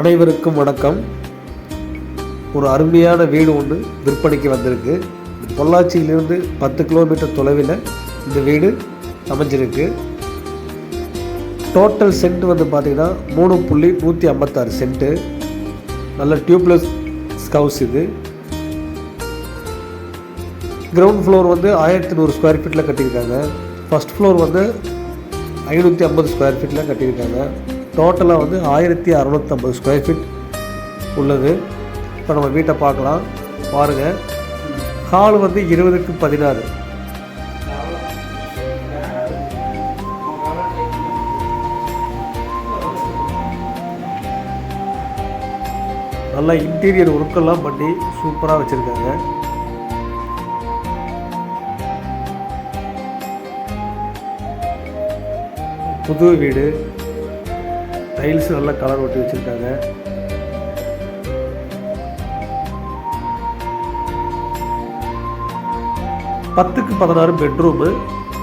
அனைவருக்கும் வணக்கம். ஒரு அருமையான வீடு ஒன்று விற்பனைக்கு வந்திருக்கு. பொள்ளாச்சியிலிருந்து பத்து கிலோமீட்டர் தொலைவில் இந்த வீடு அமைஞ்சிருக்கு. டோட்டல் சென்ட் வந்து பார்த்தீங்கன்னா மூணு புள்ளி நூற்றி ஐம்பத்தாறு சென்ட்டு நல்ல டியூப்லெஸ் ஸ்கவுஸ் இது. கிரவுண்ட் ஃப்ளோர் வந்து ஆயிரத்தி நூறு ஸ்கொயர் ஃபீட்டில் கட்டியிருக்காங்க. ஃபர்ஸ்ட் ஃப்ளோர் வந்து ஐநூற்றி ஐம்பது ஸ்கொயர் ஃபீட்டில் கட்டியிருக்காங்க. டோட்டலாக வந்து ஆயிரத்தி அறநூற்றம்பது ஸ்கொயர் ஃபீட் உள்ளது. இப்போ நம்ம வீட்டை பார்க்கலாம். பாருங்கள் ஹால் வந்து இருபதுக்கு பதினாறு. நல்லா இன்டீரியர் ஒர்க்கெல்லாம் பண்ணி சூப்பராக வச்சுருக்காங்க. புது வீடு. டைல்ஸ் நல்லா கலர் ஒட்டி வச்சுருக்காங்க. பத்துக்கு பதினாறு பெட்ரூமு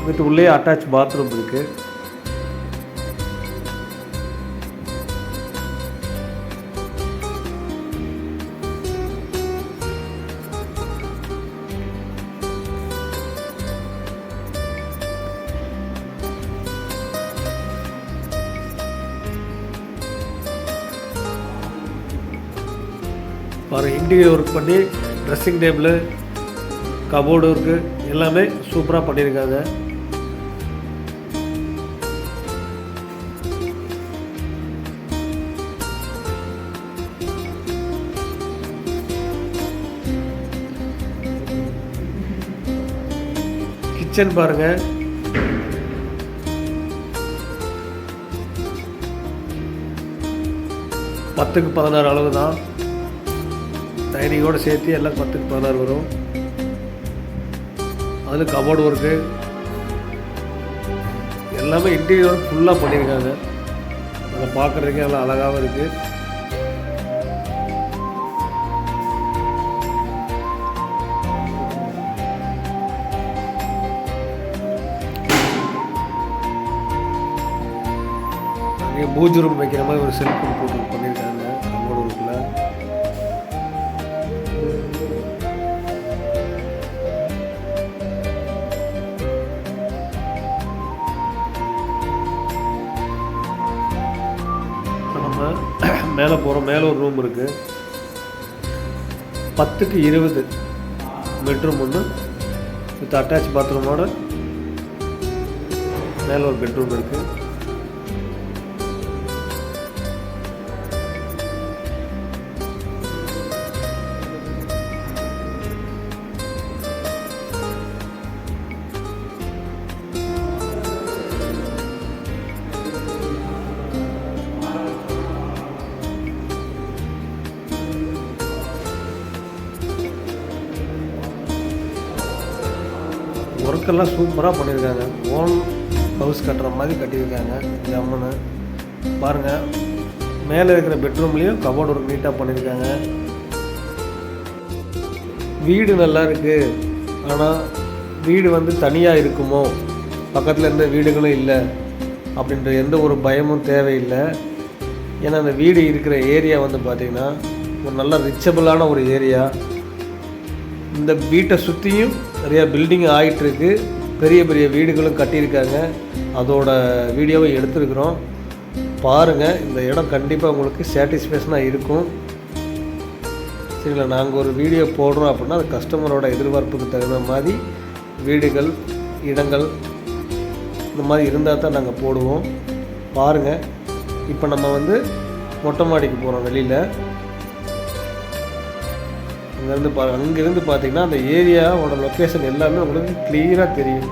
வித் உள்ளே அட்டாச் பாத்ரூம் இருக்குது பாருங்கள் இன்டீரியர் ஒர்க் பண்ணி ட்ரெஸ்ஸிங் டேபிள் கபோர்டு ஒர்க்கு எல்லாமே சூப்பராக பண்ணியிருக்காங்க கிச்சன் பாருங்கள் பத்துக்கு பதினாறு அளவு தான் டைனிங்கோடு சேர்த்து எல்லாம் பத்துக்கு பதினாறு வரும். அதில் கபோர்டு ஒர்க்கு. எல்லாமே இன்டீரியர் ஃபுல்லாக பண்ணியிருக்காங்க. அதை பார்க்குறதுக்கே நல்லா அழகாகவும் இருக்குது அங்கே ரூம் வைக்கிற மாதிரி ஒரு செல்ஃப் போட்டு பண்ணியிருக்காங்க. மேலே போகிறோம். மேலே ஒரு ரூம் இருக்குது பத்துக்கு இருபது பெட்ரூம் ஒன்று வித் அட்டாச் பாத்ரூமோட மேலே ஒரு பெட்ரூம் இருக்குது ஒர்க்கெல்லாம் சூப்பராக பண்ணியிருக்காங்க. ஓன் ஹவுஸ் கட்டுற மாதிரி கட்டியிருக்காங்க. ஜம்முன்னு பாருங்கள் மேலே இருக்கிற பெட்ரூம்லேயும் கபோர்டு ஒர்க் நீட்டாக பண்ணியிருக்காங்க. வீடு நல்லா இருக்குது ஆனால் வீடு வந்து தனியாக இருக்குமோ? பக்கத்தில் எந்த வீடுகளும் இல்லை. அப்படின்ற எந்த ஒரு பயமும் தேவையில்லை. ஏன்னா அந்த வீடு இருக்கிற ஏரியா வந்து பார்த்திங்கன்னா ஒரு நல்ல ரிச்சபிளான ஒரு ஏரியா இந்த வீட்டை சுற்றியும் நிறையா பில்டிங் ஆகிட்டுருக்கு பெரிய பெரிய வீடுகளும் கட்டியிருக்காங்க. அதோட வீடியோவை எடுத்துருக்குறோம். பாருங்கள் இந்த இடம் கண்டிப்பாக உங்களுக்கு சாட்டிஸ்ஃபேக்ஷனாக இருக்கும். சரிங்களா? நாங்கள் ஒரு வீடியோ போடுறோம் அப்படின்னா அது கஸ்டமரோட எதிர்பார்ப்புக்கு தகுந்த மாதிரி வீடுகள் இடங்கள் இந்த மாதிரி இருந்தால் தான் நாங்கள் போடுவோம். பாருங்கள் இப்போ நம்ம வந்து மொட்டை மாடிக்கு போகிறோம் வெளியில். அங்கேருந்து பா அங்கேருந்து பார்த்தீங்கன்னா அந்த ஏரியாவோட லொக்கேஷன் எல்லாமே உங்களுக்கு கிளியராக தெரியும்.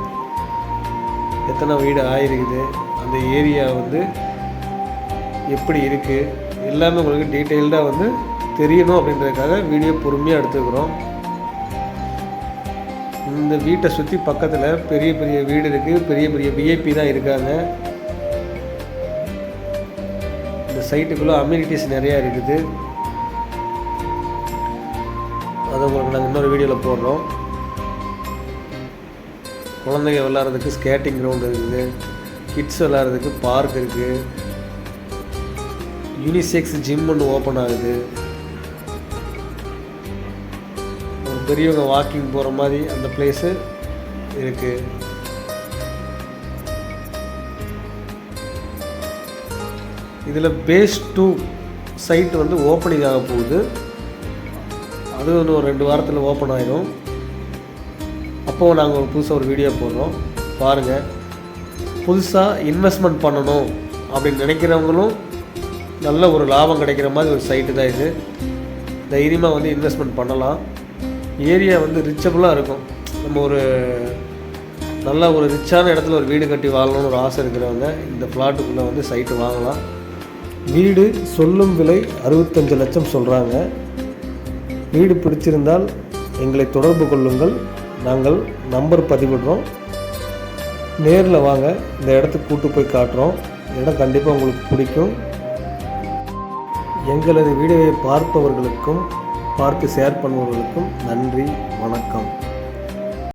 எத்தனை வீடு ஆயிருக்குது அந்த ஏரியா வந்து எப்படி இருக்குது எல்லாமே உங்களுக்கு டீட்டெயில்டாக வந்து தெரியணும் அப்படின்றதுக்காக வீடியோ பொறுமையாக எடுத்துக்கிறோம். இந்த வீட்டை சுற்றி பக்கத்தில் பெரிய பெரிய வீடு இருக்குது பெரிய பெரிய விஐபி தான் இருக்காங்க. இந்த சைட்டுக்குள்ளே அம்யூனிட்டிஸ் நிறையா இருக்குது. அதை உங்களுக்கு நாங்கள் இன்னொரு வீடியோவில் போடுறோம். குழந்தைங்க விளாட்றதுக்கு ஸ்கேட்டிங் கிரவுண்ட் இருக்குது. கிட்ஸ் விளாட்றதுக்கு பார்க் இருக்குது யூனிசெக்ஸ் ஜிம் ஒன்று ஓப்பன் ஆகுது. ஒரு பெரியவங்க வாக்கிங் போகிற மாதிரி அந்த பிளேஸு இருக்குது இதில் பேஸ் டூ சைட் வந்து ஓப்பனிங் ஆக போகுது. அது இன்னும் ஒரு ரெண்டு வாரத்தில் ஓப்பன் ஆகிடும் அப்போது நாங்கள் ஒரு புதுசாக ஒரு வீடியோ போடுறோம். பாருங்கள் புதுசாக இன்வெஸ்ட்மெண்ட் பண்ணணும் அப்படின்னு நினைக்கிறவங்களும் நல்ல ஒரு லாபம் கிடைக்கிற மாதிரி ஒரு சைட்டு தான் இது. தைரியமாக வந்து இன்வெஸ்ட்மெண்ட் பண்ணலாம். ஏரியா வந்து ரிச்சபுளாக இருக்கும். நம்ம ஒரு நல்ல ஒரு ரிச்சான இடத்துல ஒரு வீடு கட்டி வாழணும்னு ஒரு ஆசை இருக்கிறவங்க இந்த ஃப்ளாட்டுக்குள்ளே வந்து சைட்டு வாங்கலாம். வீடு சொல்லும் விலை அறுபத்தஞ்சு லட்சம் சொல்கிறாங்க வீடு பிடிச்சிருந்தால் எங்களை தொடர்பு கொள்ளுங்கள். நாங்கள் நம்பர் பதிவிடுறோம். நேரில் வாங்க இந்த இடத்துக்கு கூட்டு போய் காட்டுறோம். இடம் கண்டிப்பாக உங்களுக்கு பிடிக்கும். எங்களது வீடியோவை பார்ப்பவர்களுக்கும் பார்த்து ஷேர் பண்ணுபவர்களுக்கும் நன்றி வணக்கம்.